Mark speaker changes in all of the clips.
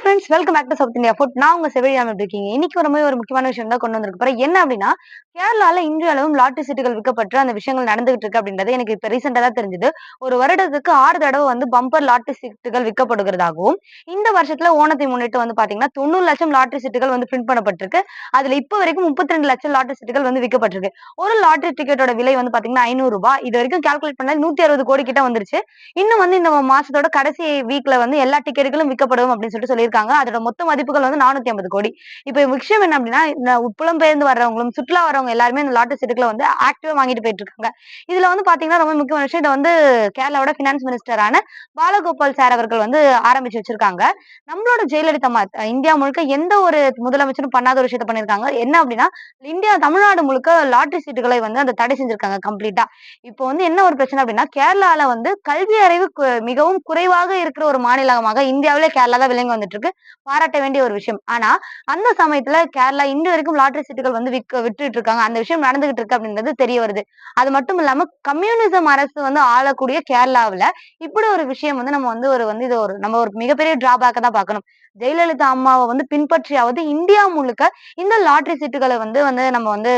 Speaker 1: Friends welcome back to south India food நான் உங்க செவிலியாம இருக்கீங்க? இன்னைக்கு ஒரு மாதிரி ஒரு முக்கியமான விஷயம் தான் கொண்டு வந்திருக்கு பாரு என்ன அப்படின்னா கேரளால இன்றைய அளவும் லாட்டரி சீட்டுகள் விற்கப்பட்டு அந்த விஷயங்கள் நடந்துகிட்டு இருக்கு அப்படின்றது எனக்கு இப்ப ரீசெண்டா தான் தெரிஞ்சது. ஒரு வருடத்துக்கு ஆறு தடவை வந்து பம்பர் லாட்டரி சீட்டுகள் விற்கப்படுகிறதாகவும் இந்த வருஷத்துல ஓணத்தை முன்னிட்டு வந்து பாத்தீங்கன்னா தொண்ணூறு லட்சம் லாட்டரி சீட்டுகள் வந்து பிரிண்ட் பண்ணப்பட்டிருக்கு. அதுல இப்ப வரைக்கும் முப்பத்தி ரெண்டு லட்சம் லாட்டரி சீட்டுகள் வந்து விற்கப்பட்டிருக்கு. ஒரு லாட்டரி டிக்கெட்டோட விலை வந்து பாத்தீங்கன்னா ஐநூறு ரூபாய். இது வரைக்கும் கால்குலேட் பண்ணால் நூத்தி அறுபது கோடி கிட்ட வந்துருச்சு. இன்னும் வந்து இந்த மாசத்தோட கடைசி வீக்ல வந்து எல்லா டிக்கெட்டுகளும் விற்கப்படும் அப்படின்னு சொல்லிட்டு சொல்லி சொல்லியிருக்காங்க அதோட மொத்த மதிப்புகள் வந்து நானூத்தி ஐம்பது கோடி. இப்ப விஷயம் என்ன அப்படின்னா இந்த புலம்பெயர்ந்து வர்றவங்களும் சுற்றுலா வரவங்க எல்லாருமே இந்த லாட்டரி சீட்டுகளை வந்து ஆக்டிவா வாங்கிட்டு போயிட்டு இருக்காங்க. இதுல வந்து பாத்தீங்கன்னா ரொம்ப முக்கியமான விஷயம் இதை வந்து கேரளாவோட பினான்ஸ் மினிஸ்டரான பாலகோபால் சார் அவர்கள் வந்து ஆரம்பிச்சு வச்சிருக்காங்க. நம்மளோட ஜெயலலிதா இந்தியா முழுக்க எந்த ஒரு முதலமைச்சரும் பண்ணாத ஒரு விஷயத்த பண்ணிருக்காங்க என்ன அப்படின்னா இந்தியா தமிழ்நாடு முழுக்க லாட்டரி சீட்டுகளை வந்து அந்த தடை செஞ்சிருக்காங்க கம்ப்ளீட்டா இப்போ வந்து என்ன ஒரு பிரச்சனை அப்படின்னா கேரளால வந்து கல்வி அறிவு மிகவும் குறைவாக இருக்கிற ஒரு மாநிலமாக இந்தியாவிலே கேரளா தான் விளங்கி வந்துட்டு இருக்கு பாராட்ட வேண்டிய ஒரு விஷயம். ஆனா அந்த சமயத்துல கேரளா இன்று வரைக்கும் லாட்டரி சீட்டுகள் வந்து விற்க விட்டுட்டு இருக்காங்க. அந்த விஷயம் நடந்துகிட்டு இருக்கு அப்படின்றது தெரிய வருது. அது மட்டும் இல்லாம கம்யூனிசம் அரசு வந்து ஆளக்கூடிய கேரளாவுல இப்படி ஒரு விஷயம் வந்து நம்ம வந்து ஒரு வந்து இது ஒரு நம்ம ஒரு மிகப்பெரிய டிராபேக்க தான் பார்க்கணும். ஜெயலலிதா அம்மாவை வந்து பின்பற்றியாவது இந்தியா முழுக்க இந்த லாட்டரி சீட்டுகளை வந்து வந்து நம்ம வந்து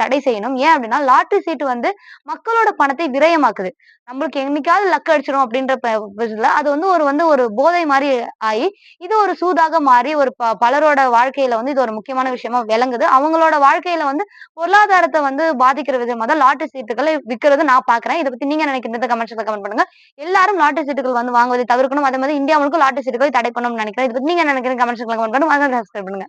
Speaker 1: தடை செய்யணும். ஏன் அப்படின்னா லாட்டரி சீட்டு வந்து மக்களோட பணத்தை விரயமாக்குது. நம்மளுக்கு என்னைக்காவது லக் அடிச்சிடும் அப்படின்ற அது வந்து ஒரு வந்து ஒரு போதை மாதிரி ஆகி இது ஒரு சூதாக மாறி ஒரு ப- பலரோட வாழ்க்கையில வந்து இது ஒரு முக்கியமான விஷயமா விளங்குது. அவங்களோட வாழ்க்கையில வந்து பொருளாதாரத்தை வந்து பாதிக்கிற விதமா தான் லாட்டரி சீட்டுகளை விற்கிறது நான் பாக்குறேன். இதை பத்தி நீங்க நினைக்கிறத கமெண்ட்ஸ்ல கமெண்ட் பண்ணுங்க. எல்லாரும் லாட்டரி சீட்டுகள் வந்து வாங்குவதை தவிர்க்கணும். அதே மாதிரி இந்தியா முழுக்க லாட்டரி சீட்டுகளை தடை பண்ணணும்னு நினைக்கிறேன். இதை பத்தி நீங்க என்ன நினைக்கிறீங்க? கமெண்ட்ஸ்ல கமெண்ட் பண்ணுங்க. சப்ஸ்கிரைப் பண்ணுங்க.